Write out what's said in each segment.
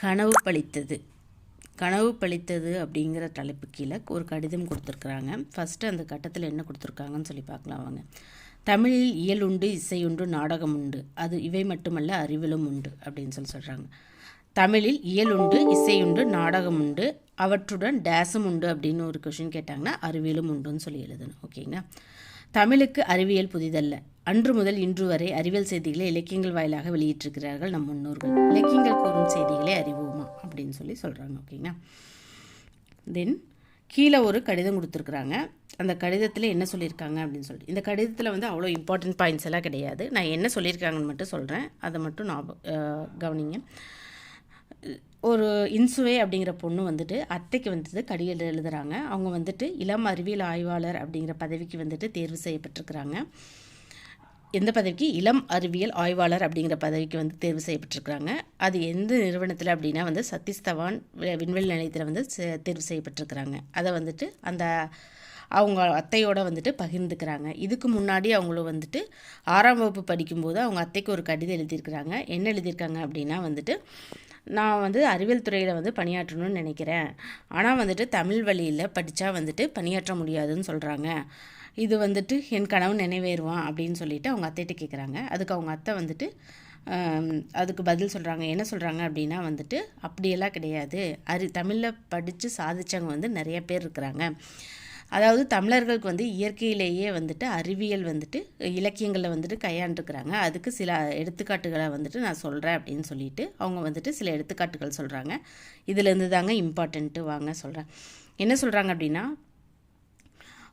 கனவு பழித்தது. கனவு பழித்தது அப்படிங்கிற தலைப்பு கீழே ஒரு கடிதம் கொடுத்துருக்குறாங்க. ஃபஸ்ட்டு அந்த கட்டத்தில் என்ன கொடுத்துருக்காங்கன்னு சொல்லி பார்க்கலாம் அவங்க தமிழில் இயல் உண்டு இசை உண்டு நாடகம் உண்டு. அது இவை மட்டுமல்ல அறிவிலும் உண்டு அப்படின்னு சொல்லி சொல்கிறாங்க தமிழில் இயல் உண்டு இசை உண்டு நாடகம் உண்டு. அவற்றுடன் டேஸும் உண்டு அப்படின்னு ஒரு கொஷின் கேட்டாங்கன்னா அறிவியலும் உண்டுன்னு சொல்லி எழுதணும். ஓகேங்களா? தமிழுக்கு அறிவியல் புதிதல்ல. அன்று முதல் இன்று வரை அறிவியல் செய்திகளை இலக்கியங்கள் வாயிலாக வெளியிட்டிருக்கிறார்கள் நம் முன்னோர்கள். இலக்கியங்கள் கூறும் செய்திகளை அறிவோமா? அப்படின்னு சொல்லி சொல்கிறாங்க ஓகேங்களா? தென் கீழே ஒரு கடிதம் கொடுத்துருக்குறாங்க. அந்த கடிதத்தில் என்ன சொல்லியிருக்காங்க அப்படின்னு சொல்லிட்டு. இந்த கடிதத்தில் வந்து அவ்வளோ இம்பார்ட்டன்ட் பாயிண்ட்ஸ் எல்லாம் கிடையாது. நான் என்ன சொல்லியிருக்காங்கன்னு மட்டும் சொல்கிறேன் அதை மட்டும் நான் கவனிங்க. ஒரு இன்சுவே அப்படிங்கிற பொண்ணு வந்துட்டு அத்தைக்கு வந்துட்டு கடிதம் எழுதுகிறாங்க அவங்க வந்துட்டு இளம் அறிவியல் ஆய்வாளர் அப்படிங்கிற பதவிக்கு வந்துட்டு தேர்வு செய்யப்பட்டிருக்கிறாங்க. எந்த பதவிக்கு இளம் அறிவியல் ஆய்வாளர் அப்படிங்கிற பதவிக்கு வந்து தேர்வு செய்யப்பட்டிருக்கிறாங்க. அது எந்த நிறுவனத்தில் அப்படின்னா வந்து சதீஷ் தவான் விண்வெளி நிலையத்தில் வந்து தேர்வு செய்யப்பட்டிருக்கிறாங்க. அதை வந்துட்டு அந்த அவங்க அத்தையோட வந்துட்டு பகிர்ந்துக்கிறாங்க. இதுக்கு முன்னாடி அவங்களும் வந்துட்டு ஆறாம் வகுப்பு படிக்கும்போது அவங்க அத்தைக்கு ஒரு கடிதம் எழுதியிருக்கிறாங்க. என்ன எழுதியிருக்காங்க அப்படின்னா வந்துட்டு நான் வந்து அறிவியல் துறையில் வந்து பணியாற்றணும்னு நினைக்கிறேன். ஆனால் வந்துட்டு தமிழ் வழியில் படித்தா வந்துட்டு பணியாற்ற முடியாதுன்னு சொல்கிறாங்க இது வந்துட்டு என் கனவு நினைவேறுவான் அப்படின்னு சொல்லிட்டு அவங்க அத்தைகிட்ட கேட்குறாங்க அதுக்கு அவங்க அத்தை வந்துட்டு அதுக்கு பதில் சொல்கிறாங்க என்ன சொல்கிறாங்க அப்படின்னா வந்துட்டு அப்படியெல்லாம் கிடையாது. அறி தமிழில் படித்து சாதித்தவங்க வந்து நிறைய பேர் இருக்கிறாங்க. அதாவது தமிழர்களுக்கு வந்து இயற்கையிலேயே வந்துட்டு அறிவியல் வந்துட்டு இலக்கியங்களில் வந்துட்டு கையாண்டுருக்குறாங்க. அதுக்கு சில எடுத்துக்காட்டுகளை வந்துட்டு நான் சொல்கிறேன் அப்படின்னு சொல்லிட்டு அவங்க வந்துட்டு சில எடுத்துக்காட்டுகள் சொல்கிறாங்க இதுலேருந்து தாங்க இம்பார்ட்டண்ட்டு வாங்க சொல்கிறேன் என்ன சொல்கிறாங்க அப்படின்னா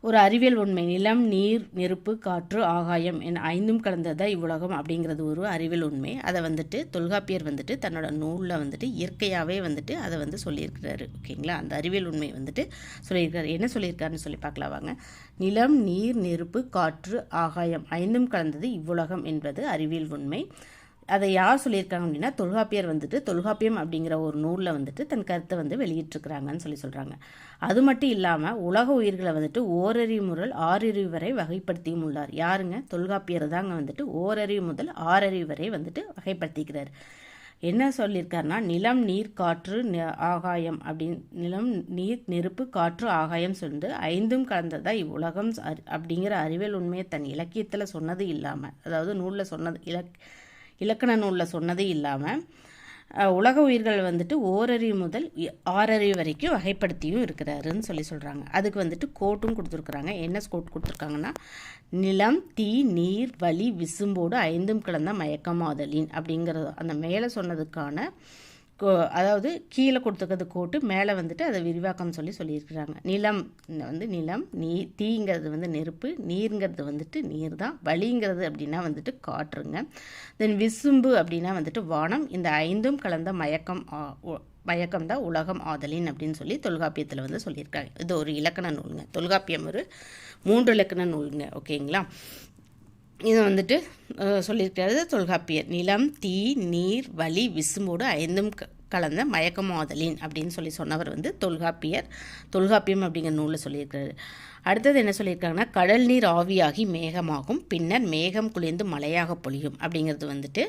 ஒரு அறிவியல் உண்மை. நிலம் நீர் நெருப்பு காற்று ஆகாயம் என ஐந்தும் கலந்ததா இவ்வுலகம் அப்படிங்கிறது ஒரு அறிவியல் உண்மை. அதை வந்துட்டு தொல்காப்பியர் வந்துட்டு தன்னோட நூலில் வந்துட்டு இயற்கையாகவே வந்துட்டு அதை வந்து சொல்லியிருக்கிறாரு. ஓகேங்களா? அந்த அறிவியல் உண்மை வந்துட்டு சொல்லியிருக்காரு. என்ன சொல்லியிருக்காருன்னு சொல்லி பார்க்கலாம் வாங்க. நிலம் நீர் நெருப்பு காற்று ஆகாயம் ஐந்தும் கலந்தது இவ்வுலகம் என்பது அறிவியல் உண்மை. அதை யார் சொல்லியிருக்காங்க அப்படின்னா தொல்காப்பியர் வந்துட்டு தொல்காப்பியம் அப்படிங்கிற ஒரு நூலில் வந்துட்டு தன் கருத்தை வந்து வெளியிட்டிருக்கிறாங்கன்னு சொல்லி சொல்கிறாங்க அது மட்டும் இல்லாமல் உலக உயிர்களை வந்துட்டு ஓரறிவு முதல் ஆறறிவு வரை வகைப்படுத்தியும் உள்ளார். யாருங்க? தொல்காப்பியர் தாங்க வந்துட்டு ஓரறிவு முதல் ஆறறிவு வரை வந்துட்டு வகைப்படுத்திக்கிறார். என்ன சொல்லியிருக்காருன்னா நிலம் நீர் காற்று ஆகாயம் அப்படின்னு நிலம் நீர் நெருப்பு காற்று ஆகாயம் சொல்லிட்டு ஐந்தும் கலந்ததாக இவ்வுலகம் அப்படிங்கிற அறிவியல் உண்மையை தன் இலக்கியத்தில் சொன்னது இல்லாமல் அதாவது நூலில் சொன்னது இலக் இலக்கண நூலில் சொன்னதே இல்லாமல் உலக உயிர்கள் வந்துட்டு ஓரறிவு முதல் ஆறறிவு வரைக்கும் வகைப்படுத்தியும் இருக்கிறாருன்னு சொல்லி சொல்கிறாங்க அதுக்கு வந்துட்டு கோட்டும் கொடுத்துருக்குறாங்க. என்ன கோட் கொடுத்துருக்காங்கன்னா நிலம் தீ நீர் வலி விசும்போடு ஐந்தும் கலந்த மயக்கமாதலின் அப்படிங்கிறது. அந்த மேலே சொன்னதுக்கான அதாவது கீழே கொடுத்துக்கிறது கோட்டு மேலே வந்துட்டு அதை விரிவாக்கம் சொல்லி சொல்லியிருக்கிறாங்க. நிலம் வந்து நிலம் நீ தீங்கிறது வந்து நெருப்பு நீருங்கிறது வந்துட்டு நீர் தான். வலிங்கிறது அப்படின்னா வந்துட்டு காற்றுங்க. தென் விசும்பு அப்படின்னா வந்துட்டு வானம். இந்த ஐந்தும் கலந்த மயக்கம் மயக்கம் தான் உலகம் ஆதலின் அப்படின்னு சொல்லி தொல்காப்பியத்தில் வந்து சொல்லியிருக்காங்க. இது ஒரு இலக்கண நூலுங்க. தொல்காப்பியம் ஒரு மூன்று இலக்கண நூலுங்க. ஓகேங்களா? இதை வந்துட்டு சொல்லியிருக்கிறது தொல்காப்பியர் நிலம் தீ நீர் வலி விசும்போடு ஐந்தும் கலந்த மயக்கமாதலின் அப்படின்னு சொல்லி சொன்னவர் வந்து தொல்காப்பியர். தொல்காப்பியம் அப்படிங்கிற நூலில் சொல்லியிருக்கிறாரு. அடுத்தது என்ன சொல்லியிருக்காங்கன்னா கடல் நீர் ஆவியாகி மேகமாகும் பின்னர் மேகம் குளிர்ந்து மழையாக பொழியும் அப்படிங்கிறது வந்துட்டு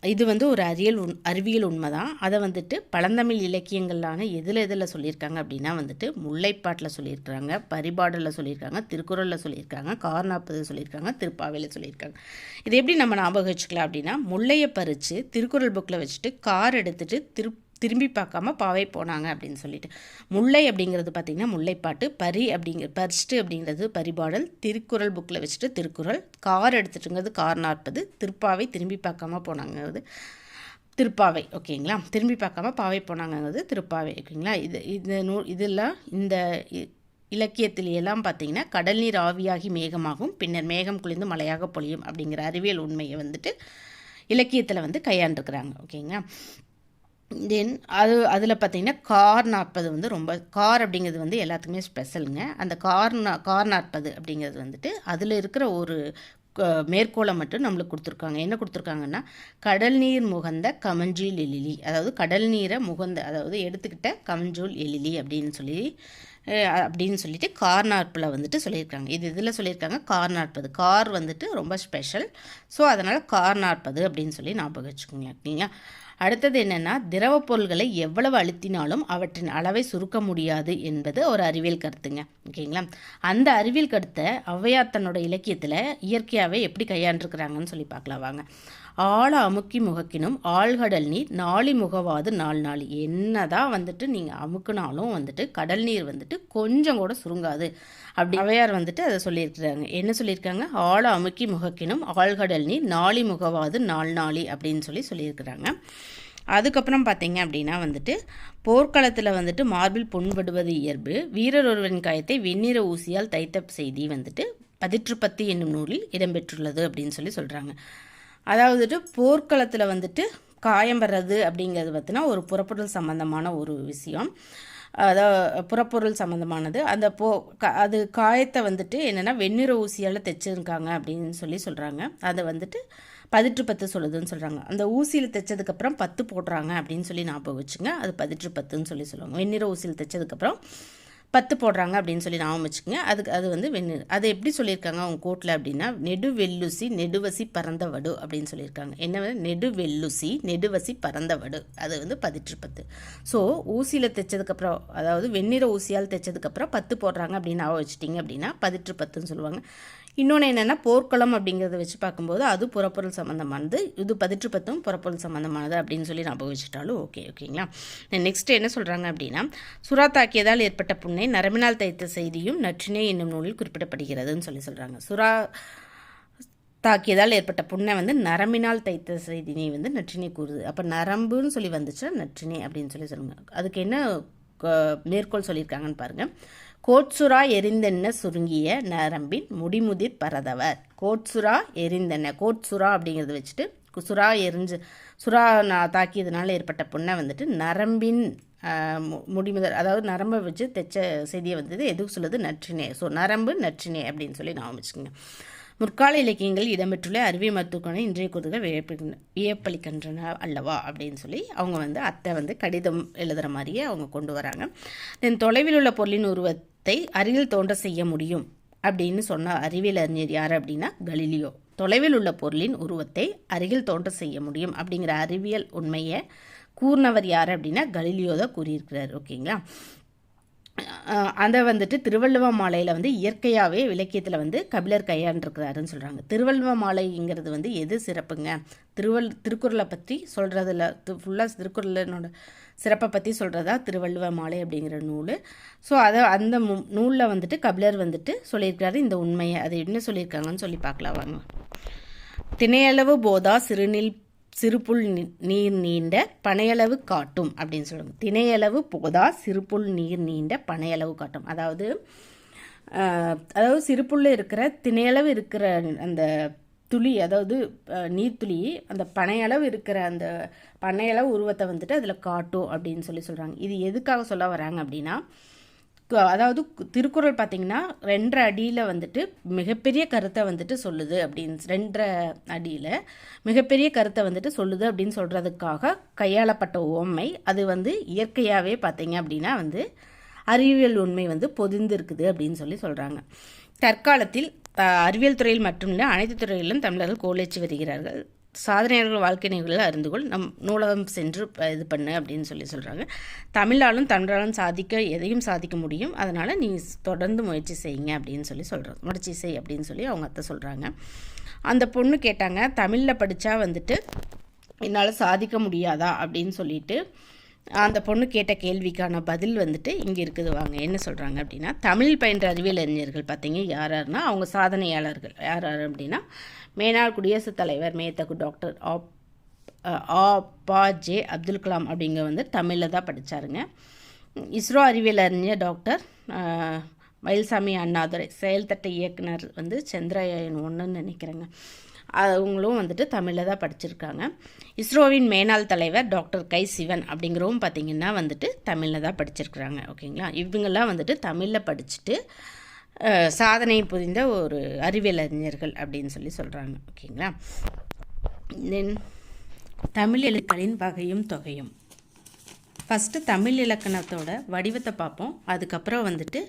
இது வந்து ஒரு அறிவியல் உண் அறிவியல் உண்மை தான் அதை வந்துட்டு பழந்தமிழ் இலக்கியங்களான எதில் எதில் சொல்லியிருக்காங்க அப்படின்னா வந்துட்டு முல்லைப்பாட்டில் சொல்லியிருக்காங்க பரிபாடலில் சொல்லியிருக்காங்க திருக்குறளில் சொல்லியிருக்காங்க கார்நாப்பதில் சொல்லியிருக்காங்க திருப்பாவையில் சொல்லியிருக்காங்க. இது எப்படி நம்ம ஞாபகம் வச்சுக்கலாம் அப்படின்னா முல்லையை பறித்து திருக்குறள் புக்கில் வச்சுட்டு கார் எடுத்துகிட்டு திரு திரும்பி பார்க்காம பாவை போனாங்க அப்படின்னு சொல்லிட்டு. முல்லை அப்படிங்கிறது பார்த்திங்கன்னா முல்லைப்பாட்டு பரி அப்படிங்கிற பரிச்சுட்டு அப்படிங்கிறது பரிபாடல் திருக்குறள் புக்கில் வச்சுட்டு திருக்குறள் கார் எடுத்துட்டுங்கிறது கார் நாற்பது திருப்பாவை திரும்பி பார்க்காம போனாங்கிறது திருப்பாவை ஓகேங்களா? திரும்பி பார்க்காம பாவை போனாங்கிறது திருப்பாவை ஓகேங்களா? இது இது நூ இதெல்லாம் இந்த இலக்கியத்தில் எல்லாம் பார்த்தீங்கன்னா கடல் நீர் ஆவியாகி மேகமாகும் பின்னர் மேகம் குளிர்ந்து மழையாக பொழியும் அப்படிங்கிற அறிவியல் உண்மையை வந்துட்டு இலக்கியத்தில் வந்து கையாண்டுருக்குறாங்க ஓகேங்களா? தென் அது அதில் பார்த்தீங்கன்னா கார் நாற்பது வந்து ரொம்ப கார் அப்படிங்கிறது வந்து எல்லாத்துக்குமே ஸ்பெஷலுங்க அந்த கார் கார் நாற்பது அப்படிங்கிறது வந்துட்டு அதில் இருக்கிற ஒரு மேற்கோளை மட்டும் நம்மளுக்கு கொடுத்துருக்காங்க. என்ன கொடுத்துருக்காங்கன்னா கடல் நீர் முகந்த கமஞ்சூல் எழிலி அதாவது கடல் நீரை முகந்த அதாவது எடுத்துக்கிட்ட கமஞ்சூல் எழிலி அப்படின்னு சொல்லி அப்படின்னு சொல்லிட்டு கார் நாற்பில் வந்துட்டு சொல்லியிருக்காங்க. இது இதில் சொல்லியிருக்காங்க கார் நாற்பது. கார் வந்துட்டு ரொம்ப ஸ்பெஷல் ஸோ அதனால் கார் நாற்பது அப்படின்னு சொல்லி ஞாபகம் வச்சுக்கோங்க. ஓகேங்களா அடுத்தது என்னென்னா திரவப் பொருள்களை எவ்வளவு அழுத்தினாலும் அவற்றின் அளவை சுருக்க முடியாது என்பது ஒரு அறிவியல் கருத்துங்க. ஓகேங்களா? அந்த அறிவியல் கருத்தை ஔவையார் தன்னோட இலக்கியத்தில் இயற்கையாகவே எப்படி கையாண்டுருக்கிறாங்கன்னு சொல்லி பார்க்கலாம் வாங்க. ஆழ அமுக்கி முகக்கினும் ஆழ்கடல் நீர் நாளி முகவாது நாள் நாளி. என்னதான் வந்துட்டு நீங்கள் அமுக்குனாலும் வந்துட்டு கடல் நீர் வந்துட்டு கொஞ்சம் கூட சுருங்காது. அப்படி அவையார் வந்துட்டு அதை சொல்லியிருக்கிறாங்க. என்ன சொல்லியிருக்காங்க? ஆழ அமுக்கி முகக்கினும் ஆழ்கடல் நீர் நாளி முகவாது நாள் நாளி அப்படின்னு சொல்லி சொல்லியிருக்கிறாங்க. அதுக்கப்புறம் பார்த்தீங்க அப்படின்னா வந்துட்டு போர்க்களத்தில் வந்துட்டு மார்பில் புண்படுவது இயல்பு. வீரர் ஒருவரின் காயத்தை வெண்ணிற ஊசியால் தைத்த செய்தி வந்துட்டு பதிற்றுப்பத்து என்னும் நூலில் இடம்பெற்றுள்ளது அப்படின்னு சொல்லி சொல்கிறாங்க அதாவது போர்க்களத்தில் வந்துட்டு காயம் வர்றது அப்படிங்கிறது பார்த்தினா ஒரு புறப்பொருள் சம்பந்தமான ஒரு விஷயம். அதாவது புறப்பொருள் சம்மந்தமானது அந்த போ க அது காயத்தை வந்துட்டு என்னென்னா வெண்ணிற ஊசியால் தைச்சிருக்காங்க அப்படின்னு சொல்லி சொல்கிறாங்க அதை வந்துட்டு பதிற்று பத்து சொல்லுதுன்னு சொல்கிறாங்க அந்த ஊசியில் தைச்சதுக்கப்புறம் பத்து போடுறாங்க அப்படின்னு சொல்லி ஞாபகம் வச்சுங்க. அது பதிற்று பத்துன்னு சொல்லி சொல்லுவாங்க. வெண்ணிற ஊசியில் தைச்சதுக்கப்புறம் பத்து போடுறாங்க அப்படின்னு சொல்லி ஞாபகம் வச்சுக்கோங்க. அதுக்கு அது வந்து வெண்ணு. அது எப்படி சொல்லியிருக்காங்க அவங்க கோட்டில் அப்படின்னா நெடுவெல்லுசி நெடுவசி பறந்த வடு அப்படின்னு சொல்லியிருக்காங்க. என்ன நெடுவெல்லுசி நெடுவசி பறந்த வடு அது வந்து பதிற்று பத்து. ஸோ ஊசியில் தைச்சதுக்கப்புறம் அதாவது வெண்ணிற ஊசியால் தைச்சதுக்கப்புறம் பத்து போடுறாங்க அப்படின்னு ஞாபகம் வச்சுட்டிங்க அப்படின்னா பதிற்று பத்துன்னு சொல்லுவாங்க. இன்னொன்று என்னென்னா போர்க்களம் அப்படிங்கிறத வச்சு பார்க்கும்போது அது புறப்பொருள் சம்மந்தமானது இது பதிற்று பத்தும் புறப்பொருள் சம்மந்தமானது அப்படின்னு சொல்லி ஞாபகம் வச்சுட்டாலும் ஓகே ஓகேங்களா? நெக்ஸ்ட் என்ன சொல்கிறாங்க அப்படின்னா சுறா தாக்கியதால் ஏற்பட்ட புண்ணை நரம்பினால் தைத்த செய்தியும் நற்றினை என்னும் நூலில் குறிப்பிடப்படுகிறதுன்னு சொல்லி சொல்கிறாங்க சுறா தாக்கியதால் ஏற்பட்ட புண்ணை வந்து நரம்பினால் தைத்த செய்தினை வந்து நற்றினை கூறுது. அப்போ நரம்புன்னு சொல்லி வந்துச்சுன்னா நற்றினை அப்படின்னு சொல்லி சொல்லுங்க. அதுக்கு என்ன மேற்கோள் சொல்லியிருக்காங்கன்னு பாருங்கள் கோட்சுரா எரிந்தென்ன சுருங்கிய நரம்பின் முடிமுதிர் பரதவர்? கோட்சுரா எரிந்தென்ன? கோட்சுரா அப்படிங்கிறத வச்சுட்டு சுறா எரிஞ்சு சுறா நான் தாக்கியதுனால ஏற்பட்ட புண்ணை வந்துட்டு நரம்பின் முடிமுதல் அதாவது நரம்பை வச்சு தைச்ச செய்தியை வந்தது எதுக்கு சொல்லுது? நற்றினே ஸோ நரம்பு நற்றினே அப்படின்னு சொல்லி நான் வச்சுக்கோங்க. முற்கால இலக்கியங்கள் இடம்பெற்றுள்ள அறிவியல் மருத்துவக்கான இன்றைய கூறுகள் வியப்பு வியப்பளிக்கின்றன அல்லவா அப்படின்னு சொல்லி அவங்க வந்து அத்தை வந்து கடிதம் எழுதுகிற மாதிரியே அவங்க கொண்டு வராங்க. தென் தொலைவில் உள்ள பொருளின் உருவத்தை அருகில் தோன்ற செய்ய முடியும் அப்படின்னு சொன்ன அறிவியல் அறிஞர் யார் அப்படின்னா கலிலியோ. தொலைவில் உள்ள பொருளின் உருவத்தை அருகில் தோன்ற செய்ய முடியும் அப்படிங்கிற அறிவியல் உண்மையை கூறினவர் யார் அப்படின்னா கலிலியோ தான் கூறியிருக்கிறார் ஓகேங்களா? அதை வந்துட்டு திருவள்ளுவ மாலையில் வந்து இயற்கையாகவே இலக்கியத்தில் வந்து கபிலர் கையாண்டிருக்கிறாருன்னு சொல்கிறாங்க திருவள்ளுவ மாலைங்கிறது வந்து எது சிறப்புங்க? திருவள் திருக்குறளை பற்றி சொல்கிறதுல ஃபுல்லாக திருக்குறளனோட சிறப்பை பற்றி சொல்கிறதா திருவள்ளுவ மாலை அப்படிங்கிற நூல். ஸோ அதை அந்த நூலில் வந்துட்டு கபிலர் வந்துட்டு சொல்லியிருக்காரு இந்த உண்மையை. அது என்ன சொல்லியிருக்காங்கன்னு சொல்லி பார்க்கலாம் வாங்க. திணையளவு போதா சிறுநீல் சிறுபுல் நீர் நீண்ட பனையளவு காட்டும் அப்படின்னு சொல்லுவாங்க. திணையளவு போதா சிறுபுல் நீர் நீண்ட பனையளவு காட்டும். அதாவது அதாவது சிறுபுல்ல இருக்கிற திணையளவு இருக்கிற அந்த துளி அதாவது நீர்த்துளி அந்த பனையளவு இருக்கிற அந்த பனையளவு உருவத்தை வந்துட்டு அதில் காட்டும் அப்படின்னு சொல்லி சொல்கிறாங்க இது எதுக்காக சொல்ல வராங்க அப்படின்னா அதாவது திருக்குறள் பார்த்தீங்கன்னா ரெண்டரை அடியில் வந்துட்டு மிகப்பெரிய கருத்தை வந்துட்டு சொல்லுது அப்படின்னு ரெண்டரை அடியில் மிகப்பெரிய கருத்தை வந்துட்டு சொல்லுது அப்படின்னு சொல்கிறதுக்காக கையாளப்பட்ட ஓமை அது வந்து இயற்கையாகவே பார்த்தீங்க அப்படின்னா வந்து அறிவியல் உண்மை வந்து பொதிந்து இருக்குது அப்படின்னு சொல்லி சொல்கிறாங்க தற்காலத்தில் அறிவியல் துறையில் மட்டுமில்லை அனைத்து துறைகளிலும் தமிழர்கள் கோலேச்சு வருகிறார்கள். சாதனையாளர்கள் வாழ்க்கை நிகழ்வுகளை அறிந்து கொள். நம் நூலகம் சென்று இது பண்ணு அப்படின்னு சொல்லி சொல்கிறாங்க தமிழாலும் தமிழாலும் சாதிக்க எதையும் சாதிக்க முடியும். அதனால் நீ தொடர்ந்து முயற்சி செய்யுங்க அப்படின்னு சொல்லி சொல்கிறோம் முயற்சி செய் அப்படின்னு சொல்லி அவங்க அத்தை சொல்கிறாங்க அந்த பொண்ணு கேட்டாங்க தமிழில் படித்தா வந்துட்டு என்னால் சாதிக்க முடியாதா? அப்படின்னு சொல்லிட்டு அந்த பொண்ணு கேட்ட கேள்விக்கான பதில் வந்துட்டு இங்கே இருக்குது வாங்க. என்ன சொல்கிறாங்க அப்படின்னா தமிழ் பயின்ற அறிவியல் அறிஞர்கள் பார்த்தீங்க யார் யாருன்னா அவங்க சாதனையாளர்கள். யார் யார் அப்படின்னா மேனாள் குடியரசுத் தலைவர் மேத்தகு டாக்டர் ஆப் ஆ பா ஜே அப்துல் கலாம் அப்படிங்க வந்து தமிழில் தான் படித்தாருங்க இஸ்ரோ அறிவியல் அறிஞர் டாக்டர் மயில்சாமி அண்ணாதுரை செயல்தட்ட இயக்குனர் வந்து சந்திரயாயன் ஒன்றுன்னு நினைக்கிறேங்க. அவங்களும் வந்துட்டு தமிழில் தான் படிச்சிருக்காங்க. இஸ்ரோவின் மேனாள் தலைவர் டாக்டர் கை சிவன் அப்படிங்கிறவும் பார்த்திங்கன்னா வந்துட்டு தமிழில் தான் படிச்சிருக்கிறாங்க. ஓகேங்களா? இவங்கெல்லாம் வந்துட்டு தமிழில் படிச்சுட்டு சாதனை புரிந்த ஒரு அறிவியல் அறிஞர்கள் அப்படின்னு சொல்லி சொல்கிறாங்க ஓகேங்களா? தென் தமிழ் எழுத்துக்களின் வகையும் தொகையும். ஃபஸ்ட்டு தமிழ் இலக்கணத்தோட வடிவத்தை பார்ப்போம். அதுக்கப்புறம் வந்துட்டு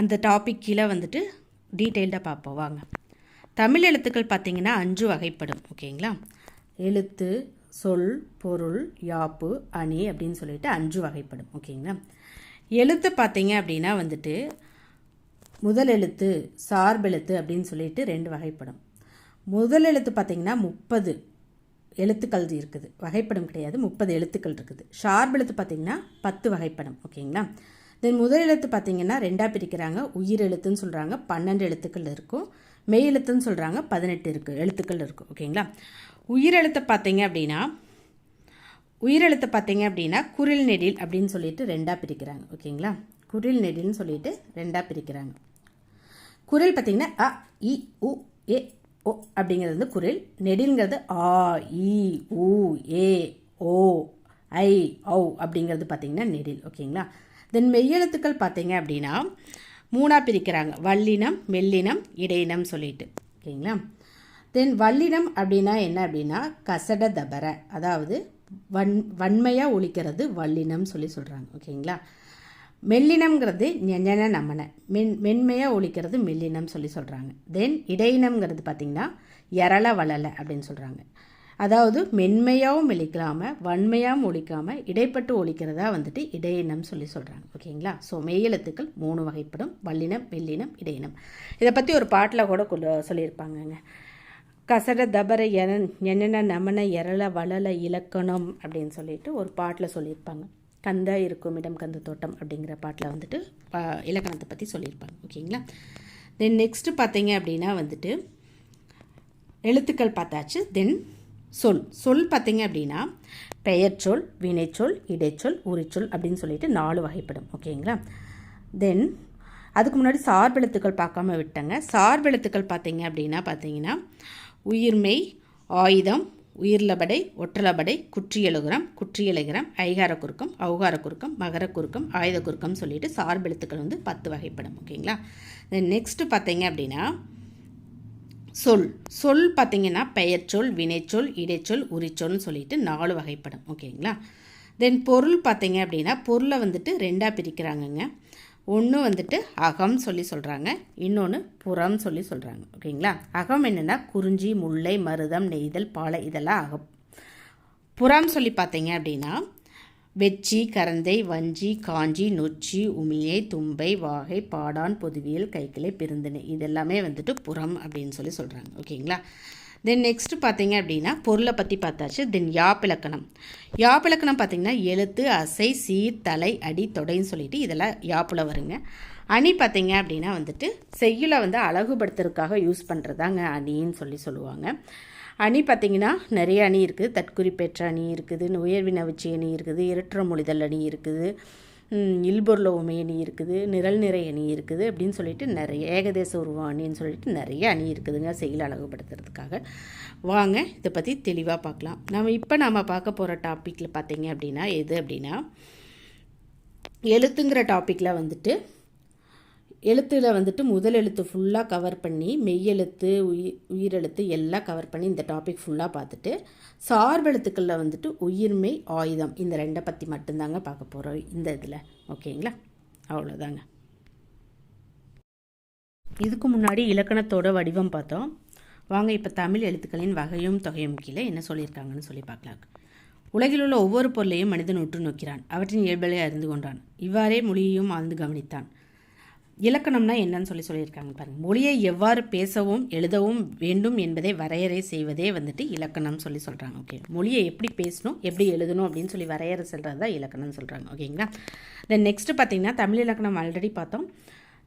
அந்த டாபிக் கீழே வந்துட்டு டீட்டெயில்டாக பார்ப்போம். வாங்க. தமிழ் எழுத்துக்கள் பார்த்தீங்கன்னா அஞ்சு வகைப்படும் ஓகேங்களா? எழுத்து சொல் பொருள் யாப்பு அணி அப்படின்னு சொல்லிட்டு அஞ்சு வகைப்படும் ஓகேங்களா? எழுத்து பார்த்தீங்க அப்படின்னா வந்துட்டு முதல் எழுத்து சார்பெழுத்து அப்படின்னு சொல்லிட்டு ரெண்டு வகைப்படும். முதல் எழுத்து பார்த்தீங்கன்னா முப்பது எழுத்துக்கள் இருக்குது. வகைப்படம் கிடையாது முப்பது எழுத்துக்கள் இருக்குது. ஷார்ப் எழுத்து பார்த்தீங்கன்னா பத்து வகைப்படம் ஓகேங்களா? தென் முதல் எழுத்து பார்த்தீங்கன்னா ரெண்டாக பிரிக்கிறாங்க. உயிர் எழுத்துன்னு சொல்கிறாங்க பன்னெண்டு எழுத்துக்கள் இருக்கும். மெய் எழுத்துன்னு சொல்கிறாங்க பதினெட்டு இருக்குது எழுத்துக்கள் இருக்குது ஓகேங்களா? உயிரெழுத்தை பார்த்தீங்க அப்படின்னா உயிரெழுத்தை பார்த்தீங்க அப்படின்னா குரில் நெடில் அப்படின்னு சொல்லிட்டு ரெண்டாக பிரிக்கிறாங்க ஓகேங்களா? குரில் நெடில்னு சொல்லிட்டு ரெண்டாக பிரிக்கிறாங்க. குரில் பார்த்தீங்கன்னா அ இ உ ஏ ஓ அப்படிங்கிறது வந்து குரில். நெடில்ங்கிறது ஆ இ உ ஏ ஓ ஐ ஔ அப்படிங்கிறது பார்த்தீங்கன்னா நெடில் ஓகேங்களா? தென் மெய்யெழுத்துக்கள் பார்த்தீங்க அப்படின்னா மூணாக பிரிக்கிறாங்க. வல்லினம் மெல்லினம் இடையினம் சொல்லிட்டு. ஓகேங்களா? தென் வல்லினம் அப்படின்னா என்ன அப்படின்னா கசட தபர. அதாவது வன் வன்மையாக ஒழிக்கிறது வல்லினம் சொல்லி சொல்கிறாங்க ஓகேங்களா? மெல்லினம்ங்கிறது ஞன நமன. மென் மென்மையாக ஒழிக்கிறது மெல்லினம் சொல்லி சொல்கிறாங்க தென் இடையினம்ங்கிறது பார்த்திங்கன்னா எரள வளலை அப்படின்னு சொல்கிறாங்க அதாவது மென்மையாகவும் ஒழிக்காமல் வன்மையாகவும் ஒழிக்காமல் இடைப்பட்டு ஒழிக்கிறதா வந்துட்டு இடையினம் சொல்லி சொல்கிறாங்க ஓகேங்களா? ஸோ மெய்யெழுத்துக்கள் மூணு வகைப்படும். வல்லினம் மெல்லினம் இடையினம். இதை பற்றி ஒரு பாட்டில் கூட கொண்டு சொல்லியிருப்பாங்கங்க. கசட தபர என என்னென்ன நமன எரள வளல இலக்கணம் அப்படின்னு சொல்லிட்டு ஒரு பாட்டில் சொல்லியிருப்பாங்க. கந்த இருக்கும் இடம் கந்த தோட்டம் அப்படிங்கிற பாட்டில் வந்துட்டு இலக்கணத்தை பற்றி சொல்லியிருப்பாங்க. ஓகேங்களா? தென் நெக்ஸ்ட்டு பார்த்தீங்க அப்படின்னா வந்துட்டு எழுத்துக்கள் பார்த்தாச்சு. தென் சொல். சொல் பார்த்தீங்க அப்படின்னா பெயர்ச்சொல் வினைச்சொல் இடைச்சொல் உரிச்சொல் அப்படின்னு சொல்லிட்டு நாலு வகைப்படும். ஓகேங்களா? தென் அதுக்கு முன்னாடி சார்பெழுத்துக்கள் பார்க்காம விட்டங்க. சார்பெழுத்துக்கள் பார்த்தீங்க அப்படின்னா பார்த்தீங்கன்னா உயிர்மை ஆயுதம் உயிர்லபடை ஒற்றலபடை குற்றியலுகரம் குற்றியலுகரம் ஐகார குறுக்கம் அவுகார குறுக்கம் மகர குறுக்கம் ஆயுத குறுக்கம் சொல்லிட்டு சார்பெழுத்துக்கள் வந்து பத்து வகைப்படும். ஓகேங்களா? தென் நெக்ஸ்ட்டு பார்த்தீங்க அப்படின்னா சொல். சொல் பார்த்தீங்கன்னா பெயர்ச்சொல் வினைச்சொல் இடைச்சொல் உரிச்சொல்னு சொல்லிட்டு நாலு வகைப்படும். ஓகேங்களா? தென் பொருள் பார்த்தீங்க அப்படின்னா பொருளை வந்துட்டு ரெண்டாக பிரிக்கிறாங்கங்க. ஒன்று வந்துட்டு அகம் சொல்லி சொல்கிறாங்க இன்னொன்று புறம் சொல்லி சொல்கிறாங்க ஓகேங்களா? அகம் என்னென்னா குறிஞ்சி முல்லை மருதம் நெய்தல் பாலை இதெல்லாம் அகம். புறம் சொல்லி பார்த்தீங்க அப்படின்னா வெச்சி கரந்தை வஞ்சி காஞ்சி நொச்சி உமியை தும்பை வாகை பாடான் பொதுவியல் கைக்கிளை பெருந்தினை. இதெல்லாமே வந்துட்டு புறம் அப்படின்னு சொல்லி சொல்கிறாங்க ஓகேங்களா? தென் நெக்ஸ்ட் பார்த்தீங்க அப்படின்னா பொருளை பற்றி பார்த்தாச்சு. தென் யாப்பிலக்கணம். யாப்பிலக்கணம் பார்த்தீங்கன்னா எழுத்து அசை சீர் தலை அடி தொடைன்னு சொல்லிட்டு இதெல்லாம் யாப்பில் வருங்க. அணி பார்த்தீங்க அப்படின்னா வந்துட்டு செய்யுளை வந்து அழகுபடுத்துறதுக்காக யூஸ் பண்ணுறதாங்க அணின்னு சொல்லி சொல்லுவாங்க. அணி பார்த்திங்கன்னா நிறைய அணி இருக்குது. தற்குறிப்பேற்ற அணி இருக்குது. உயர்வினவச்சி அணி இருக்குது. இரட்டுற மொழிதல் அணி இருக்குது. இல்பொருள உமை அணி இருக்குது. நிரல் நிறை அணி இருக்குது அப்படின்னு சொல்லிட்டு நிறைய ஏகதேச உருவம் அணின்னு சொல்லிட்டு நிறைய அணி இருக்குதுங்க செயல் அழகுபடுத்துறதுக்காக. வாங்க இதை பற்றி தெளிவாக பார்க்கலாம். நம்ம இப்போ நாம் பார்க்க போகிற டாப்பிக்கில் பார்த்தீங்க அப்படின்னா எது அப்படின்னா எழுத்துங்கிற டாப்பிக்கில் வந்துட்டு எழுத்தில் வந்துட்டு முதல் எழுத்து ஃபுல்லாக கவர் பண்ணி மெய்யெழுத்து உயிர் உயிரெழுத்து எல்லாம் கவர் பண்ணி இந்த டாபிக் ஃபுல்லாக பார்த்துட்டு சார்பெழுத்துக்களில் வந்துட்டு உயிர்மை ஆயுதம் இந்த ரெண்டை பற்றி மட்டும்தாங்க பார்க்க போகிறோம் இந்த இதில். ஓகேங்களா? அவ்வளோதாங்க இதுக்கு முன்னாடி இலக்கணத்தோட வடிவம் பார்த்தோம். வாங்க இப்போ தமிழ் எழுத்துக்களின் வகையும் தொகையும் கீழே என்ன சொல்லியிருக்காங்கன்னு சொல்லி பார்க்கலாம். உலகில் உள்ள ஒவ்வொரு பொருளையும் மனிதன் உற்று நோக்கிறான். அவற்றின் இயல்பலை அறிந்து கொண்டான். இவ்வாறே மொழியையும் ஆழ்ந்து கவனித்தான். இலக்கணம்னா என்னன்னு சொல்லி சொல்லியிருக்காங்க பாருங்கள் மொழியை எவ்வாறு பேசவும் எழுதவும் வேண்டும் என்பதை வரையறை செய்வதே வந்துட்டு இலக்கணம் சொல்லி சொல்கிறாங்க ஓகே மொழியை எப்படி பேசணும் எப்படி எழுதணும் அப்படின்னு சொல்லி வரையறை சொல்கிறது தான் இலக்கணம்னு சொல்கிறாங்க ஓகேங்களா தென் நெக்ஸ்ட்டு பார்த்தீங்கன்னா தமிழ் இலக்கணம் ஆல்ரெடி பார்த்தோம்.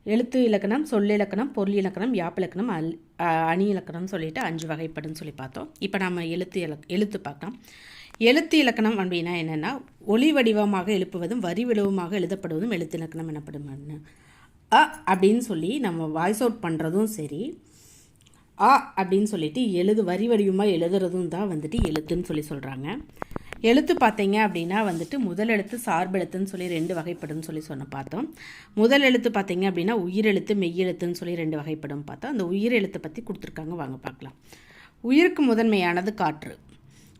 எழுத்து இலக்கணம் சொல் இலக்கணம் பொருள் இலக்கணம் யாப் இலக்கணம் அல் அணி இலக்கணம் சொல்லிட்டு அஞ்சு வகைப்படுன்னு சொல்லி பார்த்தோம். இப்போ நம்ம எழுத்து இலக் எழுத்து பார்க்கலாம். எழுத்து இலக்கணம் அப்படின்னா என்னென்னா ஒளி வடிவமாக எழுப்புவதும் வரி விளவுமாக எழுதப்படுவதும் எழுத்து இலக்கணம் எனப்படும் அ அப்படின்னு சொல்லி நம்ம வாய்ஸ் அவுட் பண்ணுறதும் சரி ஆ அப்படின்னு சொல்லிட்டு எழுது வரி வடிவமாக எழுதுறதும் தான் வந்துட்டு எழுத்துன்னு சொல்லி சொல்கிறாங்க எழுத்து பார்த்தீங்க அப்படின்னா வந்துட்டு முதல் எழுத்து சார்பெழுத்துன்னு சொல்லி ரெண்டு வகைப்படும்னு சொல்லி சொன்ன பார்த்தோம். முதல் எழுத்து பார்த்தீங்க அப்படின்னா உயிரெழுத்து மெய்யெழுத்துன்னு சொல்லி ரெண்டு வகைப்படும் பார்த்தோம். அந்த உயிரெழுத்தை பற்றி கொடுத்துருக்காங்க. வாங்க பார்க்கலாம். உயிருக்கு முதன்மையானது காற்று.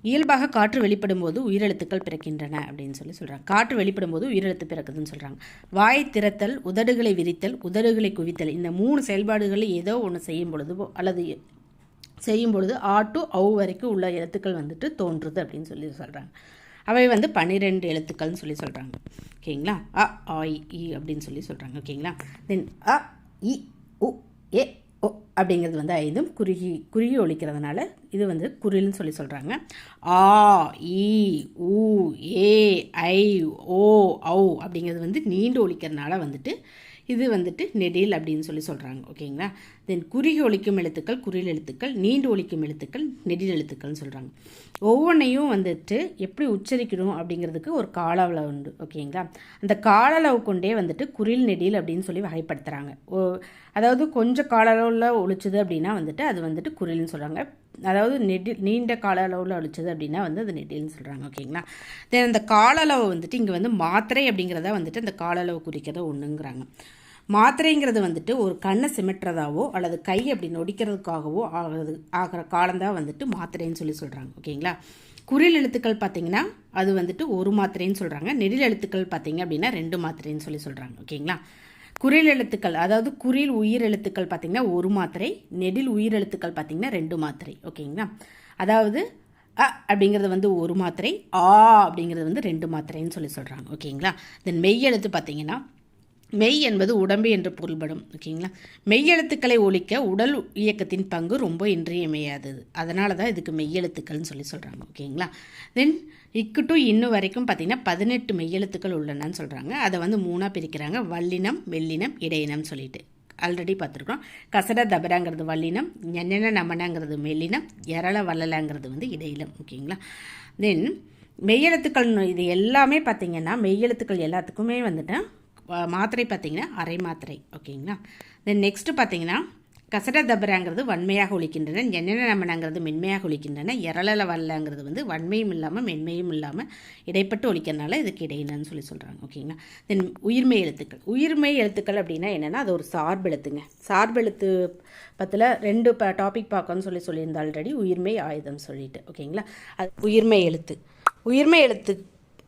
இயல்பாக காற்று வெளிப்படும் போது உயிரெழுத்துக்கள் பிறக்கின்றன அப்படின்னு சொல்லி சொல்கிறாங்க காற்று வெளிப்படும் போது உயிரெழுத்து பிறக்குதுன்னு சொல்கிறாங்க வாய் திறத்தல் உதடுகளை விரித்தல் உதடுகளை குவித்தல் இந்த மூணு செயல்பாடுகளை ஏதோ ஒன்று செய்யும் பொழுது அல்லது செய்யும் பொழுது ஆ டு ஔ வரைக்கும் உள்ள எழுத்துக்கள் வந்துட்டு தோன்றுது அப்படின்னு சொல்லி சொல்கிறாங்க அவை வந்து பன்னிரெண்டு எழுத்துக்கள்னு சொல்லி சொல்கிறாங்க ஓகேங்களா? அ ஆ இ, அப்படின்னு சொல்லி சொல்கிறாங்க ஓகேங்களா? தென் அ இ உ ஏ ஓ அப்படிங்கிறது வந்து ஐந்தும் குறுகி குறுகி ஒழிக்கிறதுனால இது வந்து குரில்னு சொல்லி சொல்கிறாங்க ஆ இ உ ஏ ஐ ஓ ஔ அப்படிங்கிறது வந்து நீண்டு ஒழிக்கிறதுனால வந்துட்டு இது வந்துட்டு நெடில் அப்படின்னு சொல்லி சொல்கிறாங்க ஓகேங்களா? தென் குறுகி ஒழிக்கும் எழுத்துக்கள் குறில் எழுத்துக்கள் நீண்டு ஒழிக்கும் எழுத்துக்கள் நெடில் எழுத்துக்கள்னு சொல்கிறாங்க ஒவ்வொன்றையும் வந்துட்டு எப்படி உச்சரிக்கணும் அப்படிங்கிறதுக்கு ஒரு கால அளவு உண்டு. ஓகேங்களா? அந்த கால அளவு கொண்டே வந்துட்டு குறில் நெடில் அப்படின்னு சொல்லி வகைப்படுத்துகிறாங்க ஓ அதாவது கொஞ்சம் கால அளவில் ஒழிச்சது அப்படின்னா வந்துட்டு அது வந்துட்டு குரல்னு சொல்கிறாங்க அதாவது நெடில் நீண்ட கால அளவில் ஒழிச்சது அப்படின்னா வந்து அது நெடில்னு சொல்கிறாங்க ஓகேங்களா? தென் அந்த கால அளவு வந்துட்டு இங்கே வந்து மாத்திரை அப்படிங்கிறத வந்துட்டு அந்த கால அளவு குறிக்கிறத ஒன்றுங்கிறாங்க மாத்திரைங்கிறது வந்துட்டு ஒரு கண்ணை சிமிட்டுறதாவோ அல்லது கை அப்படி நொடிக்கிறதுக்காகவோ ஆகிறது ஆகிற காலந்தான் வந்துட்டு மாத்திரைன்னு சொல்லி சொல்கிறாங்க ஓகேங்களா? குறில் எழுத்துக்கள் பார்த்தீங்கன்னா அது வந்துட்டு ஒரு மாத்திரைன்னு சொல்கிறாங்க நெடில் எழுத்துக்கள் பார்த்தீங்க அப்படின்னா ரெண்டு மாத்திரைன்னு சொல்லி சொல்கிறாங்க ஓகேங்களா? குரில் எழுத்துக்கள் அதாவது குறில் உயிர் எழுத்துக்கள் பார்த்தீங்கன்னா ஒரு மாத்திரை நெடில் உயிர் எழுத்துக்கள் பார்த்தீங்கன்னா ரெண்டு மாத்திரை ஓகேங்களா? அதாவது அ அப்படிங்கிறது வந்து ஒரு மாத்திரை ஆ அப்படிங்கிறது வந்து ரெண்டு மாத்திரைன்னு சொல்லி சொல்கிறாங்க ஓகேங்களா? தென் மெய் எழுத்து பார்த்தீங்கன்னா மெய் என்பது உடம்பு என்று பொருள்படும் ஓகேங்களா? மெய்யெழுத்துக்களை ஒழிக்க உடல் இயக்கத்தின் பங்கு ரொம்ப இன்றியமையாதது. அதனால தான் இதுக்கு மெய்யெழுத்துக்கள்னு சொல்லி சொல்கிறாங்க ஓகேங்களா? தென் இக்கு டு இன்னும் வரைக்கும் பார்த்தீங்கன்னா பதினெட்டு மெய்யெழுத்துக்கள் உள்ளனன்னு சொல்கிறாங்க அதை வந்து மூணாக பிரிக்கிறாங்க. வல்லினம் மெல்லினம் இடையினம் சொல்லிட்டு. ஆல்ரெடி பார்த்துருக்கோம் கசட தபராங்கிறது வல்லினம் எண்ணென நமனாங்கிறது மெல்லினம் எரள வள்ளலாங்கிறது வந்து இடையிலம் ஓகேங்களா? தென் மெய்யெழுத்துக்கள் இது எல்லாமே பார்த்தீங்கன்னா மெய்யெழுத்துக்கள் எல்லாத்துக்குமே வந்துட்டு மாத்திரை பார்த்தீங்கன்னா அரை மாத்திரை ஓகேங்களா? தென் நெக்ஸ்ட்டு பார்த்தீங்கன்னா கசட தபராங்கிறது வன்மையாக ஒழிக்கின்றன. என்னென்ன நமனங்கிறது மென்மையாக ஒழிக்கின்றன. எரளல வல்லங்கிறது வந்து வன்மையும் இல்லாமல் மென்மையும் இல்லாமல் இடைப்பட்டு ஒழிக்கிறனால இதுக்கு இடையினன்னு சொல்லி சொல்கிறாங்க ஓகேங்களா? தென் உயிர்மை எழுத்துக்கள். உயிர்மை எழுத்துக்கள் அப்படின்னா என்னென்னா அது ஒரு எழுத்துங்க. சார்பு எழுத்து பத்தில் ரெண்டு ப டாபிக் பார்க்கணும்னு சொல்லி சொல்லியிருந்தா ஆல்ரெடி உயிர்மை ஆயுதம் சொல்லிட்டு ஓகேங்களா? அது உயிர்மை எழுத்து. உயிர்மை எழுத்து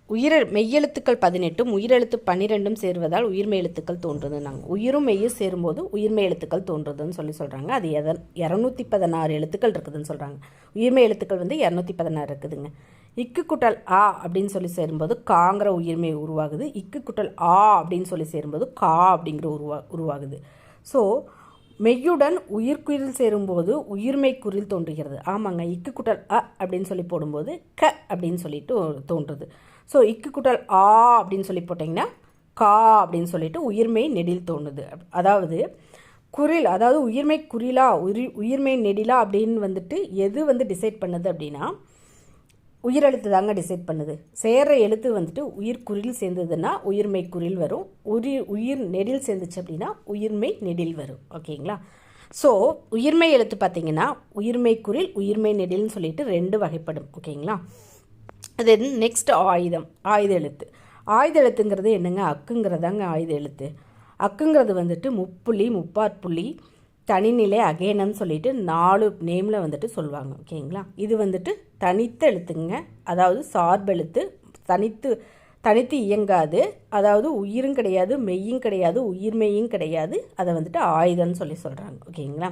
உயிர மெய்யெழுத்துக்கள் பதினெட்டும் உயிரெழுத்து பன்னிரெண்டும் சேருவதால் உயிர்மெய் எழுத்துக்கள் தோன்றுது நாங்கள் உயிரும் மெய்யும் சேரும்போது உயிர்மெய் எழுத்துக்கள் தோன்றுதுன்னு சொல்லி சொல்கிறாங்க அது எதன் இரநூத்தி பதினாறு எழுத்துக்கள் இருக்குதுன்னு சொல்கிறாங்க உயிர்மெய் எழுத்துக்கள் வந்து இரநூத்தி பதினாறு இருக்குதுங்க. இக்கு குட்டல் ஆ அப்படின்னு சொல்லி சேரும்போது காங்கிற உயிர்மை உருவாகுது. இக்கு குட்டல் ஆ அப்படின்னு சொல்லி சேரும்போது கா அப்படிங்கிற உருவா உருவாகுது. ஸோ மெய்யுடன் உயிர்க்குறில் சேரும்போது உயிர்மை குறில் தோன்றுகிறது. ஆமாங்க. இக்கு குட்டல் அ அப்படின்னு சொல்லி போடும்போது க அப்படின்னு சொல்லிட்டு தோன்றுது. ஸோ இக்கு குட்டல் ஆ அப்படின்னு சொல்லி போட்டிங்கன்னா கா அப்படின்னு சொல்லிட்டு உயிர்மெய் நெடில் தோணுது. அதாவது குறில் அதாவது உயிர்மெய் குறிலா உயிர் உயிர்மெய் நெடிலா அப்படின்னு வந்துட்டு எது வந்து டிசைட் பண்ணுது அப்படின்னா உயிரெழுத்து தாங்க டிசைட் பண்ணுது. சேர்ற எழுத்து வந்துட்டு உயிர் குறில் சேர்ந்ததுன்னா உயிர்மெய் குறில் வரும். உயிர் உயிர் நெடில் சேர்ந்துச்சு அப்படின்னா உயிர்மெய் நெடில் வரும். ஓகேங்களா? ஸோ உயிர்மெய் எழுத்து பார்த்தீங்கன்னா உயிர்மெய் குறில் உயிர்மெய் நெடில்னு சொல்லிட்டு ரெண்டு வகைப்படும். ஓகேங்களா? தென் நெக்ஸ்ட் ஆயுதம் ஆயுத எழுத்து ஆயுத எழுத்துங்கிறது என்னங்க? அக்குங்கிறதாங்க ஆயுத எழுத்து அக்குங்கிறது வந்துட்டு முப்புள்ளி முப்பாற்புள்ளி தனிநிலை அகேனம்னு சொல்லிட்டு நாலு நேமில் வந்துட்டு சொல்லுவாங்க. ஓகேங்களா? இது வந்துட்டு தனித்த எழுத்துங்க. அதாவது சார்பெழுத்து. தனித்து தனித்து இயங்காது. அதாவது உயிரும் கிடையாது மெய்யும் கிடையாது உயிர்மெய்யும் கிடையாது. அதை வந்துட்டு ஆயுதம்னு சொல்லி சொல்கிறாங்க ஓகேங்களா?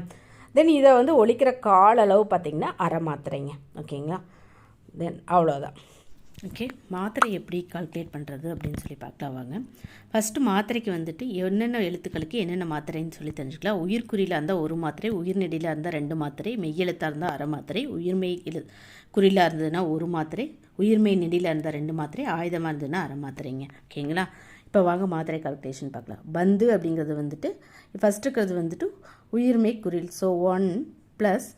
தென் இதை வந்து ஒழிக்கிற கால அளவு பார்த்திங்கன்னா அரை மாத்திரைங்க ஓகேங்களா? தென் அவ்வளோதான் ஓகே மாத்திரை எப்படி கால்குலேட் பண்ணுறது அப்படின்னு சொல்லி பார்க்கலாம் வாங்க ஃபஸ்ட்டு மாத்திரைக்கு வந்துட்டு என்னென்ன எழுத்துக்களுக்கு என்னென்ன மாத்திரைன்னு சொல்லி தெரிஞ்சுக்கலாம். உயிர்குறியில் இருந்தால் ஒரு மாத்திரை உயிர்நெடியில் இருந்தால் ரெண்டு மாத்திரை மெய்யெழுத்தாக இருந்தால் அரை மாத்திரை உயிர்மெய் எழு குறியிலாக இருந்ததுன்னா ஒரு மாத்திரை உயிர்மெய் நெடியில் இருந்தால் ரெண்டு மாத்திரை ஆயுதமாக இருந்ததுன்னா அரை மாத்திரைங்க. ஓகேங்களா இப்போ வாங்க மாத்திரை கால்குலேஷன் பார்க்கலாம். பந்து அப்படிங்கிறது வந்துட்டு ஃபஸ்ட்டு இருக்கிறது வந்துட்டு உயிர்மெய் குறில் ஸோ ஒன் ப்ளஸ்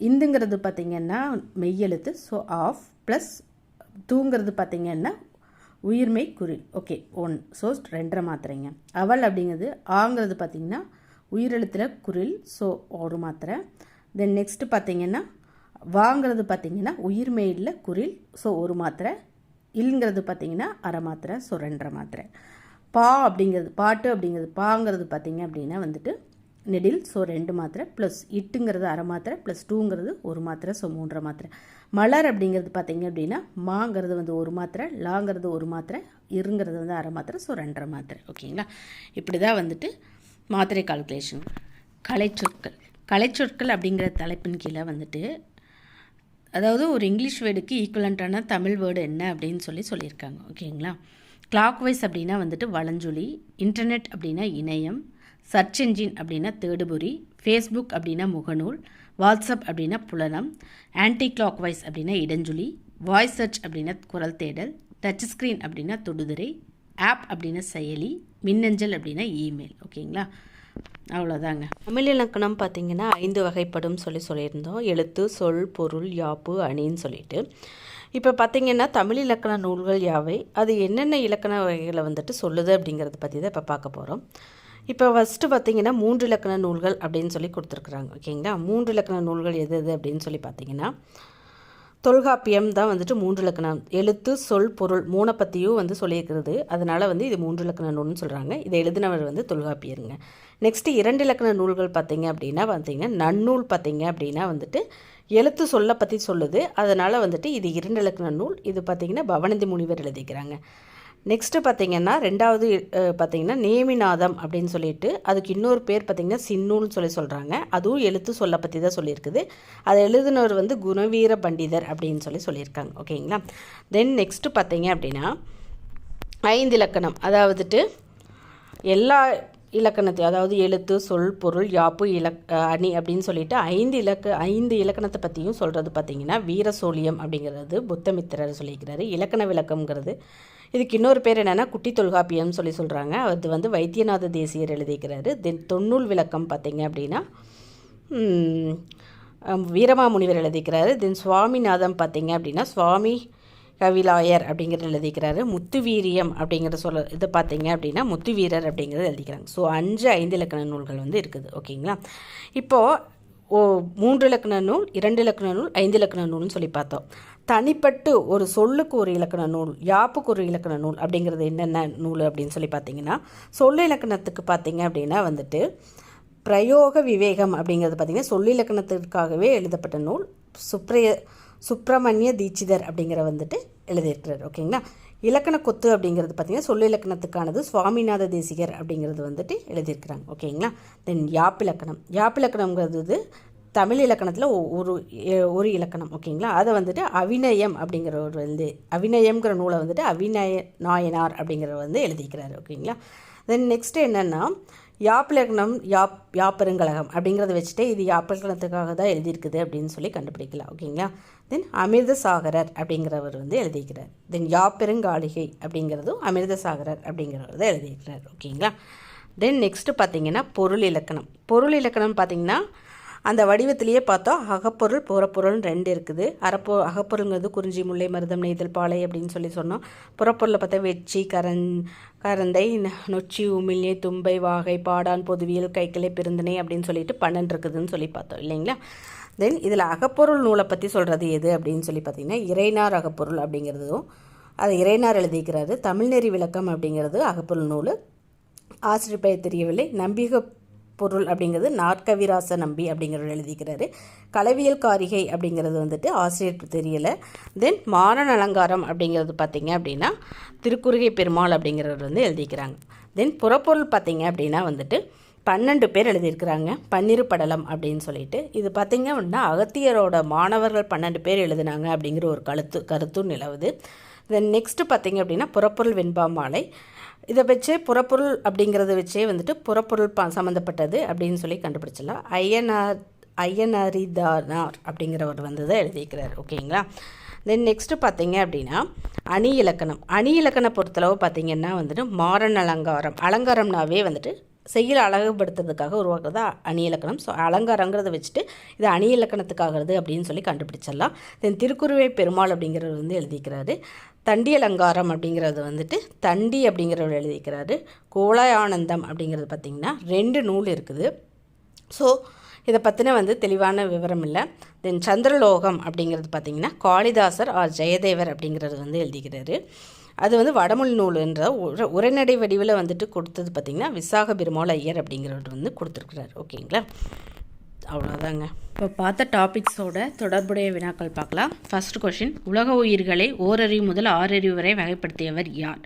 இந்துங்கிறது பார்த்திங்கன்னா மெய்யெழுத்து. ஸோ ஆஃப் ப்ளஸ் தூங்கிறது பார்த்திங்கன்னா உயிர்மெய் குறில் ஓகே ஒன் ஸோ ரெண்டரை மாத்திரைங்க. அவள் அப்படிங்கிறது ஆங்கிறது பார்த்திங்கன்னா உயிரெழுத்தில் குறில் ஸோ ஒரு மாத்திரை. தென் நெக்ஸ்ட்டு பார்த்திங்கன்னா வாங்கிறது பார்த்திங்கன்னா உயிர்மெயில் குறில் ஸோ ஒரு மாத்திரை. இல்ங்கிறது பார்த்திங்கன்னா அரை மாத்திரை ஸோ ரெண்டரை மாத்திரை. பா அப்படிங்கிறது பாட்டு அப்படிங்கிறது பாங்கிறது பார்த்திங்க அப்படின்னா வந்துட்டு நெடில் ஸோ ரெண்டு மாத்திரை ப்ளஸ் இட்டுங்கிறது அரை மாத்திரை ப்ளஸ் டூங்கிறது ஒரு மாத்திரை ஸோ மூன்றரை மாத்திரை. மலர் அப்படிங்கிறது பார்த்தீங்க அப்படின்னா மாங்கிறது வந்து ஒரு மாத்திரை லாங்கிறது ஒரு மாத்திரை இருங்கிறது வந்து அரை மாத்திரை ஸோ ரெண்டரை மாத்திரை. ஓகேங்களா இப்படி தான் வந்துட்டு மாத்திரை கால்குலேஷன் கலைச்சொற்கள். கலைச்சொற்கள் அப்படிங்கிற தலைப்பின் கீழே வந்துட்டு அதாவது ஒரு இங்கிலீஷ் வேர்டுக்கு ஈக்குவலண்ட்டான தமிழ் வேர்டு என்ன அப்படின்னு சொல்லி சொல்லியிருக்காங்க. ஓகேங்களா கிளாக் வைஸ் அப்படின்னா வந்துட்டு வளஞ்சொலி இன்டர்நெட் அப்படின்னா இணையம் சர்ச் என்ஜின் அப்படின்னா தேடுபொறி ஃபேஸ்புக் அப்படின்னா முகநூல் வாட்ஸ்அப் அப்படின்னா புலனம் ஆன்டி கிளாக் வைஸ் அப்படின்னா இடஞ்சொலி வாய்ஸ் சர்ச் அப்படின்னா குரல் தேடல் டச் ஸ்க்ரீன் அப்படின்னா தொடுதிரை ஆப் அப்படின்னா செயலி மின்னஞ்சல் அப்படின்னா இமெயில் ஓகேங்களா அவ்வளோதாங்க. தமிழ் இலக்கணம் பார்த்திங்கன்னா ஐந்து வகைப்படும் சொல்லி சொல்லியிருந்தோம். எழுத்து சொல் பொருள் யாப்பு அணின்னு சொல்லிட்டு. இப்போ பார்த்திங்கன்னா தமிழ் இலக்கண நூல்கள் யாவை? அது என்னென்ன இலக்கண வகைகளை வந்துட்டு சொல்லுது அப்படிங்கிறத பற்றி தான் இப்போ பார்க்க போகிறோம் இப்போ ஃபஸ்ட்டு பார்த்திங்கன்னா மூன்று இலக்கண நூல்கள் அப்படின்னு சொல்லி கொடுத்துருக்குறாங்க. ஓகேங்களா? மூன்று இலக்கண நூல்கள் எது எது அப்படின்னு சொல்லி பார்த்தீங்கன்னா தொல்காப்பியம் தான் வந்துட்டு மூன்று இலக்கணம் எழுத்து சொல் பொருள் மூணை பற்றியும் வந்து சொல்லியிருக்கிறது. அதனால் வந்து இது மூன்று இலக்கண நூல்னு சொல்கிறாங்க இதை எழுதினவர் வந்து தொல்காப்பியருங்க. நெக்ஸ்ட்டு இரண்டு இலக்கண நூல்கள் பார்த்தீங்க அப்படின்னா பார்த்தீங்கன்னா நன்னூல் பார்த்தீங்க அப்படின்னா வந்துட்டு எழுத்து சொல்ல பற்றி சொல்லுது. அதனால் வந்துட்டு இது இரண்டு இலக்கண நூல். இது பார்த்திங்கன்னா பவனந்தி முனிவர் எழுதிக்கிறாங்க நெக்ஸ்ட்டு பார்த்திங்கன்னா ரெண்டாவது பார்த்திங்கன்னா நேமிநாதம் அப்படின்னு சொல்லிட்டு அதுக்கு இன்னொரு பேர் பார்த்திங்கன்னா சின்னூன்னு சொல்லி சொல்கிறாங்க அதுவும் எழுத்து சொல்ல பற்றி தான் சொல்லியிருக்குது. அதை எழுதினவர் வந்து குணவீர பண்டிதர் அப்படின்னு சொல்லி சொல்லியிருக்காங்க. ஓகேங்களா? தென் நெக்ஸ்ட்டு பார்த்திங்க அப்படின்னா ஐந்து இலக்கணம். அதாவதுட்டு எல்லா இலக்கணத்தை அதாவது எழுத்து சொல் பொருள் யாப்பு இலக் அணி அப்படின்னு சொல்லிட்டு ஐந்து இலக்க ஐந்து இலக்கணத்தை பற்றியும் சொல்கிறது பார்த்தீங்கன்னா வீரசோழியம் அப்படிங்கிறது புத்தமித்திரர் சொல்லியிருக்கிறாரு. இலக்கண விளக்கம்ங்கிறது இதுக்கு இன்னொரு பேர் என்னென்னா குட்டி தொல்காப்பியம்னு சொல்லி சொல்கிறாங்க அது வந்து வைத்தியநாத தேசியர் எழுதிக்கிறாரு தென் தொன்னூல் விளக்கம் பார்த்தீங்க அப்படின்னா வீரமாமுனிவர் எழுதிக்கிறாரு தென் சுவாமிநாதம் பார்த்தீங்க அப்படின்னா சுவாமி கவிலாயர் அப்படிங்கிறது எழுதிக்கிறாரு முத்துவீரியம் அப்படிங்கிறத அப்படிங்கிற சொல்ல இது பார்த்தீங்க அப்படின்னா முத்து வீரர் அப்படிங்கிறது எழுதிக்கிறாங்க ஸோ அஞ்சு ஐந்து இலக்கண நூல்கள் வந்து இருக்குது. ஓகேங்களா? இப்போது ஓ மூன்று இலக்கண நூல் இரண்டு இலக்கண நூல் ஐந்து இலக்கண நூல்னு சொல்லி பார்த்தோம். தனிப்பட்டு ஒரு சொல்லுக்கு ஒரு இலக்கண நூல் யாப்புக்கு ஒரு இலக்கண நூல் அப்படிங்கிறது என்னென்ன நூல் அப்படின்னு சொல்லி பார்த்தீங்கன்னா சொல்லு இலக்கணத்துக்கு பார்த்தீங்க அப்படின்னா வந்துட்டு பிரயோக விவேகம் அப்படிங்கிறது பார்த்திங்கன்னா சொல்லிலக்கணத்திற்காகவே எழுதப்பட்ட நூல் சுப்ரிய சுப்பிரமணிய தீட்சிதர் அப்படிங்கிற வந்துட்டு எழுதியிருக்கிறார். ஓகேங்களா? இலக்கண கொத்து அப்படிங்கிறது பார்த்திங்கன்னா சொல்லு இலக்கணத்துக்கானது சுவாமிநாத தேசிகர் அப்படிங்கிறது வந்துட்டு எழுதியிருக்கிறாங்க. ஓகேங்களா? தென் யாப்பிலக்கணம் யாப்பிலக்கணங்கிறது தமிழ் இலக்கணத்தில் ஒரு ஒரு இலக்கணம். ஓகேங்களா? அதை வந்துட்டு அவிநயம் அப்படிங்கிற ஒரு வந்து அவிநயம்ங்கிற நூலை வந்துட்டு அவிநய நாயனார் அப்படிங்கிறவர் வந்து எழுதிக்கிறாரு ஓகேங்களா? தென் நெக்ஸ்ட்டு என்னென்னா யாப்பிலக்கணம் யாப் யாப்பெருங்கழகம் அப்படிங்கிறத வச்சுட்டு இது யாப்பிலக்கணத்துக்காக தான் எழுதியிருக்குது அப்படின்னு சொல்லி கண்டுபிடிக்கலாம். ஓகேங்களா? தென் அமிர்தசாகரர் அப்படிங்கிறவர் வந்து எழுதியிருக்கிறார். தென் யாப்பெருங்காளிகை அப்படிங்கிறதும் அமிர்தசாகரர் அப்படிங்கிறவர் தான் எழுதியிருக்கிறார். ஓகேங்களா? தென் நெக்ஸ்ட்டு பார்த்தீங்கன்னா பொருள் இலக்கணம். பொருள் இலக்கணம் பார்த்திங்கன்னா அந்த வடிவத்திலேயே பார்த்தா அகப்பொருள் புறப்பொருள்னு ரெண்டு இருக்குது. அறப்பொ அகப்பொருளுங்கிறது குறிஞ்சி முல்லை மருதம் நெய்தல் பாலை அப்படின்னு சொல்லி சொன்னோம். புறப்பொருளை பார்த்தா வெச்சி கரன் கரந்தை நொச்சி உமிழ்நே தும்பை வாகை பாடான் பொதுவியல் கைக்கிளை பெருந்தனை அப்படின்னு சொல்லிட்டு பன்னெண்டு இருக்குதுன்னு சொல்லி பார்த்தோம். இல்லைங்களா? தென் இதில் அகப்பொருள் நூலை பற்றி சொல்கிறது எது அப்படின்னு சொல்லி பார்த்தீங்கன்னா இறைனார் அகப்பொருள் அப்படிங்கிறதும் அது இறைனார் எழுதிக்கிறாரு தமிழ்நெறி விளக்கம் அப்படிங்கிறது அகப்பொருள் நூல். ஆசிரியர் பெயர் தெரியவில்லை. நம்பிக பொருள் அப்படிங்கிறது நாற்கவிராச நம்பி அப்படிங்கிறவர் எழுதிக்கிறாரு கலவியல் காரிகை அப்படிங்கிறது வந்துட்டு ஆசிரியர் தெரியலை. தென் மானன் அலங்காரம் அப்படிங்கிறது பார்த்திங்க அப்படின்னா திருக்குறுகை பெருமாள் அப்படிங்கிறவர் வந்து எழுதிக்கிறாங்க தென் புறப்பொருள் பார்த்திங்க அப்படின்னா வந்துட்டு பன்னெண்டு பேர் எழுதியிருக்கிறாங்க. பன்னிரு படலம் அப்படின்னு சொல்லிட்டு. இது பார்த்திங்க அப்படின்னா அகத்தியரோட மாணவர்கள் பன்னெண்டு பேர் எழுதினாங்க அப்படிங்கிற ஒரு கருத்து கருத்தும் நிலவுது. தென் நெக்ஸ்ட்டு பார்த்திங்க அப்படின்னா புறப்பொருள் வெண்பா மாலை. இதை வச்சே புறப்பொருள் அப்படிங்கிறத வச்சே வந்துட்டு புறப்பொருள் ப சம்மந்தப்பட்டது அப்படின்னு சொல்லி கண்டுபிடிச்சிடலாம். ஐயனார் ஐயனரிதானார் அப்படிங்கிறவர் வந்து தான் எழுதியிருக்கிறார். ஓகேங்களா? தென் நெக்ஸ்ட்டு பார்த்தீங்க அப்படின்னா அணி இலக்கணம். அணி இலக்கண பொறுத்தளவு பார்த்தீங்கன்னா வந்துட்டு மாறன் அலங்காரம். அலங்காரம்னாவே வந்துட்டு செயல் அழகுபடுத்துறதுக்காக உருவாக்குறதா அணி இலக்கணம். ஸோ அலங்காரங்கிறத வச்சுட்டு இது அணி இலக்கணத்துக்காகிறது அப்படின்னு சொல்லி கண்டுபிடிச்சிடலாம். தென் திருக்குருவை பெருமாள் அப்படிங்கிறவர் வந்து எழுதிக்கிறாரு தண்டி அலங்காரம் அப்படிங்கிறது வந்துட்டு தண்டி அப்படிங்கிறவர் எழுதிக்கிறாரு கோலாயானந்தம் அப்படிங்கிறது பார்த்திங்கன்னா ரெண்டு நூல் இருக்குது. ஸோ இதை பற்றின வந்து தெளிவான விவரம் இல்லை. தென் சந்திரலோகம் அப்படிங்கிறது பார்த்திங்கன்னா காளிதாசர் ஆர் ஜெயதேவர் அப்படிங்கிறது வந்து எழுதிக்கிறாரு அது வந்து வடமொழி நூலுன்ற உர உரைநடை வடிவில் வந்துட்டு கொடுத்தது பார்த்திங்கன்னா விசாக பெருமாள் ஐயர் அப்படிங்கிறவர் வந்து கொடுத்துருக்குறாரு. ஓகேங்களா? அவ்வளோதாங்க இப்போ பார்த்த டாபிக்ஸோட தொடர்புடைய வினாக்கள் பார்க்கலாம். ஃபர்ஸ்ட் கொஷின் உலக உயிர்களை ஓரறிவு முதல் ஆறறிவு வரை வகைப்படுத்தியவர் யார்?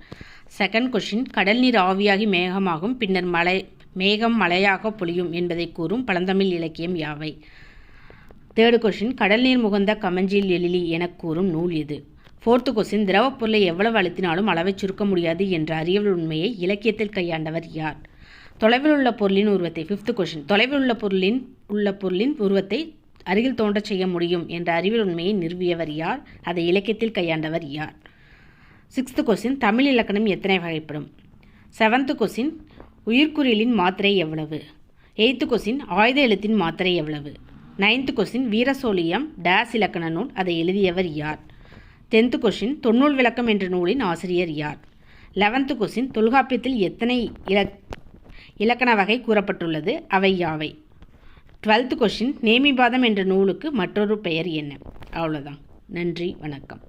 செகண்ட் கொஷின் கடல் நீர் ஆவியாகி மேகமாகும் பின்னர் மலை மேகம் மழையாக பொழியும் என்பதை கூறும் பழந்தமிழ் இலக்கியம் யாவை? தேர்டு கொஷின் கடல் நீர் முகந்த கமஞ்சில் எழிலி எனக் கூறும் நூல் எது? ஃபோர்த்து கொஸ்டின் திரவப் பொருளை எவ்வளவு அழுத்தினாலும் அளவைச் சுருக்க முடியாது என்ற அறிவியல் உண்மையை இலக்கியத்தில் கையாண்டவர் யார்? தொலைவில் உள்ள பொருளின் உருவத்தை ஃபிஃப்த் கொஷின் தொலைவில் உள்ள பொருளின் உள்ள பொருளின் உருவத்தை அருகில் தோன்றச் செய்ய முடியும் என்ற அறிவியல் உண்மையை நிறுவியவர் யார்? அதை இலக்கியத்தில் கையாண்டவர் யார்? சிக்ஸ்த்து கொஸ்டின் தமிழ் இலக்கணம் எத்தனை வகைப்படும்? செவன்த்து கொஸ்டின் உயிர்குறியலின் மாத்திரை எவ்வளவு? எயித்து கொஸ்டின் ஆயுத எழுத்தின் மாத்திரை எவ்வளவு? நைன்த்து கொஸ்டின் வீரசோழியம் டேஸ் இலக்கண நூல் அதை எழுதியவர் யார்? டென்த்து கொஷின் தொன்னூல் விளக்கம் என்ற நூலின் ஆசிரியர் யார்? லெவன்த்து கொஷின் தொல்காப்பியத்தில் எத்தனை இலக் இலக்கண வகை கூறப்பட்டுள்ளது? அவை யாவை? டுவெல்த்து கொஷின் நேமிபாதம் என்ற நூலுக்கு மற்றொரு பெயர் என்ன? அவ்வளோதான் நன்றி வணக்கம்.